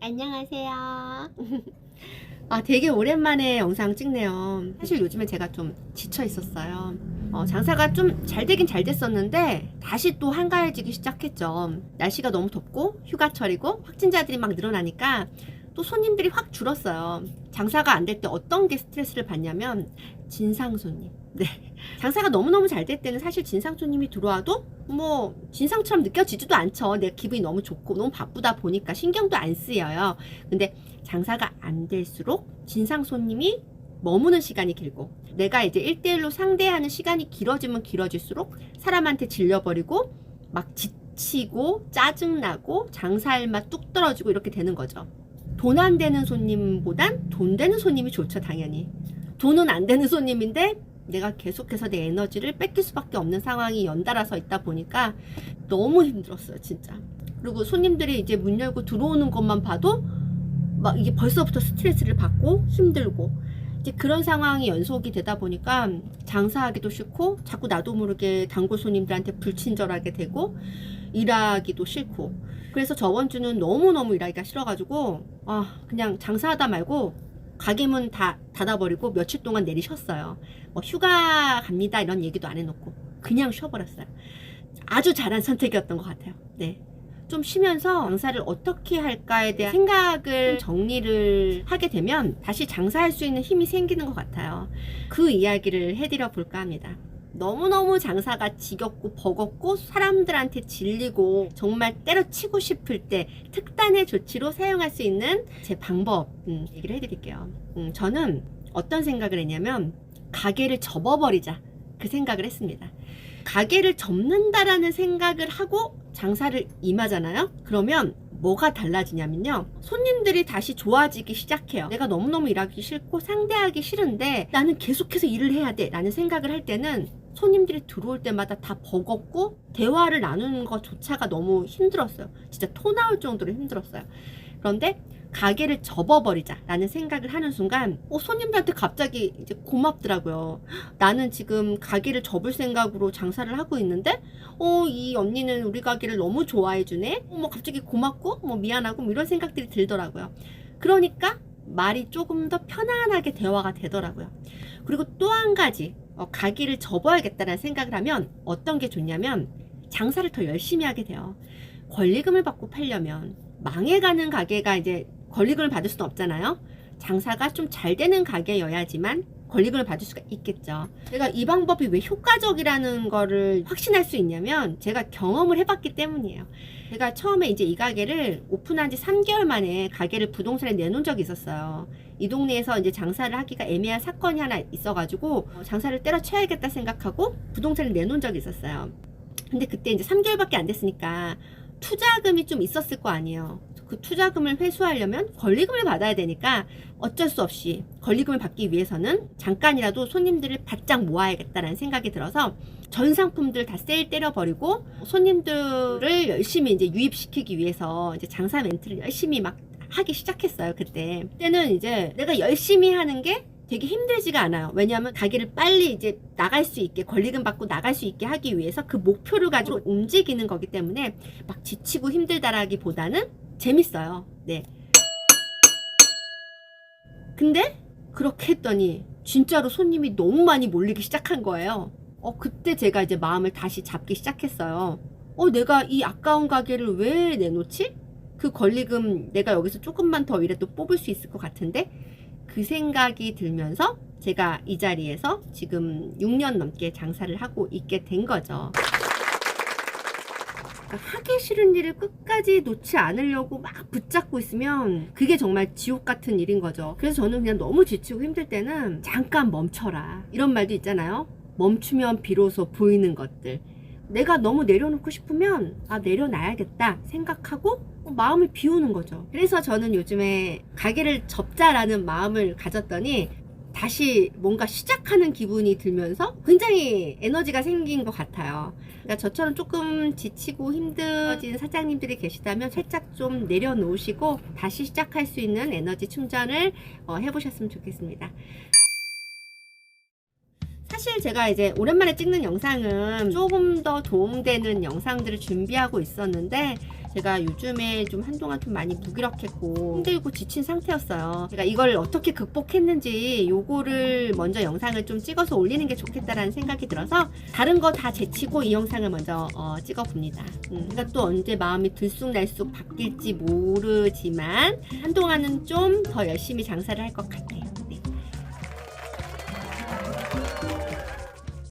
안녕하세요. 아, 되게 오랜만에 영상 찍네요. 사실 요즘에 제가 좀 지쳐 있었어요. 어, 장사가 좀 잘 되긴 잘 됐었는데 다시 또 한가해지기 시작했죠. 날씨가 너무 덥고 휴가철이고 확진자들이 막 늘어나니까 또 손님들이 확 줄었어요. 장사가 안 될 때 어떤 게 스트레스를 받냐면 진상 손님. 네. 장사가 너무너무 잘 될 때는 사실 진상 손님이 들어와도 뭐 진상처럼 느껴지지도 않죠. 내 기분이 너무 좋고 너무 바쁘다 보니까 신경도 안 쓰여요. 근데 장사가 안 될수록 진상 손님이 머무는 시간이 길고 내가 이제 1대1로 상대하는 시간이 길어지면 길어질수록 사람한테 질려버리고 막 지치고 짜증나고 장사할 맛 뚝 떨어지고 이렇게 되는 거죠. 돈 안 되는 손님보단 돈 되는 손님이 좋죠, 당연히. 돈은 안 되는 손님인데 내가 계속해서 내 에너지를 뺏길 수밖에 없는 상황이 연달아서 있다 보니까 너무 힘들었어요, 진짜. 그리고 손님들이 이제 문 열고 들어오는 것만 봐도 막 이게 벌써부터 스트레스를 받고 힘들고 이제 그런 상황이 연속이 되다 보니까 장사하기도 싫고 자꾸 나도 모르게 단골 손님들한테 불친절하게 되고 일하기도 싫고 그래서 저번 주는 너무너무 일하기가 싫어가지고 아 그냥 장사하다 말고 가게 문 다 닫아버리고 며칠 동안 내리 쉬었어요. 뭐 휴가 갑니다 이런 얘기도 안 해놓고 그냥 쉬어버렸어요. 아주 잘한 선택이었던 것 같아요. 네. 좀 쉬면서 장사를 어떻게 할까에 대한 생각을 정리를 하게 되면 다시 장사할 수 있는 힘이 생기는 것 같아요. 그 이야기를 해드려 볼까 합니다. 너무너무 장사가 지겹고 버겁고 사람들한테 질리고 정말 때려치고 싶을 때 특단의 조치로 사용할 수 있는 제 방법 음, 얘기를 해드릴게요. 음, 저는 어떤 생각을 했냐면 가게를 접어버리자 그 생각을 했습니다. 가게를 접는다라는 생각을 하고 장사를 임하잖아요. 그러면 뭐가 달라지냐면요. 손님들이 다시 좋아지기 시작해요. 내가 너무너무 일하기 싫고 상대하기 싫은데 나는 계속해서 일을 해야 돼. 라는 생각을 할 때는 손님들이 들어올 때마다 다 버겁고 대화를 나누는 것조차가 너무 힘들었어요. 진짜 토 나올 정도로 힘들었어요. 그런데 가게를 접어버리자라는 생각을 하는 순간 어, 손님들한테 갑자기 이제 고맙더라고요. 나는 지금 가게를 접을 생각으로 장사를 하고 있는데 어, 이 언니는 우리 가게를 너무 좋아해 주네. 어, 뭐 갑자기 고맙고 뭐 미안하고 뭐 이런 생각들이 들더라고요. 그러니까 말이 조금 더 편안하게 대화가 되더라고요. 그리고 또 한 가지 어, 가게를 접어야겠다는 생각을 하면 어떤 게 좋냐면 장사를 더 열심히 하게 돼요. 권리금을 받고 팔려면 망해가는 가게가 이제 권리금을 받을 수는 없잖아요. 장사가 좀 잘 되는 가게여야지만 권리금을 받을 수가 있겠죠. 제가 이 방법이 왜 효과적이라는 거를 확신할 수 있냐면 제가 경험을 해봤기 때문이에요. 제가 처음에 이제 이 가게를 오픈한 지 3개월 만에 가게를 부동산에 내놓은 적이 있었어요. 이 동네에서 이제 장사를 하기가 애매한 사건이 하나 있어가지고 어, 장사를 때려쳐야겠다 생각하고 부동산을 내놓은 적이 있었어요. 근데 그때 이제 3개월밖에 안 됐으니까 투자금이 좀 있었을 거 아니에요. 그 투자금을 회수하려면 권리금을 받아야 되니까 어쩔 수 없이 권리금을 받기 위해서는 잠깐이라도 손님들을 바짝 모아야겠다라는 생각이 들어서 전 상품들 다 세일 때려버리고 손님들을 열심히 이제 유입시키기 위해서 이제 장사 멘트를 열심히 막 하기 시작했어요. 그때. 그때는 이제 내가 열심히 하는 게 되게 힘들지가 않아요. 왜냐하면 가게를 빨리 이제 나갈 수 있게 권리금 받고 나갈 수 있게 하기 위해서 그 목표를 가지고 움직이는 거기 때문에 막 지치고 힘들다라기보다는 재밌어요. 네. 근데 그렇게 했더니 진짜로 손님이 너무 많이 몰리기 시작한 거예요. 어, 그때 제가 이제 마음을 다시 잡기 시작했어요. 어, 내가 이 아까운 가게를 왜 내놓지? 그 권리금 내가 여기서 조금만 더 일해 도 뽑을 수 있을 것 같은데 그 생각이 들면서 제가 이 자리에서 지금 6년 넘게 장사를 하고 있게 된 거죠. 그러니까 하기 싫은 일을 끝까지 놓지 않으려고 막 붙잡고 있으면 그게 정말 지옥 같은 일인 거죠. 그래서 저는 그냥 너무 지치고 힘들 때는 잠깐 멈춰라. 이런 말도 있잖아요. 멈추면 비로소 보이는 것들. 내가 너무 내려놓고 싶으면 아 내려놔야겠다 생각하고 마음을 비우는 거죠. 그래서 저는 요즘에 가게를 접자라는 마음을 가졌더니 다시 뭔가 시작하는 기분이 들면서 굉장히 에너지가 생긴 것 같아요. 그러니까 저처럼 조금 지치고 힘들어진 사장님들이 계시다면 살짝 좀 내려놓으시고 다시 시작할 수 있는 에너지 충전을 어, 해보셨으면 좋겠습니다. 사실 제가 이제 오랜만에 찍는 영상은 조금 더 도움되는 영상들을 준비하고 있었는데 제가 요즘에 좀 한동안 좀 많이 무기력했고 힘들고 지친 상태였어요. 제가 이걸 어떻게 극복했는지 요거를 먼저 영상을 좀 찍어서 올리는 게 좋겠다라는 생각이 들어서 다른 거 다 제치고 이 영상을 먼저 어, 찍어 봅니다. 음, 그러니까 또 언제 마음이 들쑥날쑥 바뀔지 모르지만 한동안은 좀 더 열심히 장사를 할 것 같아요.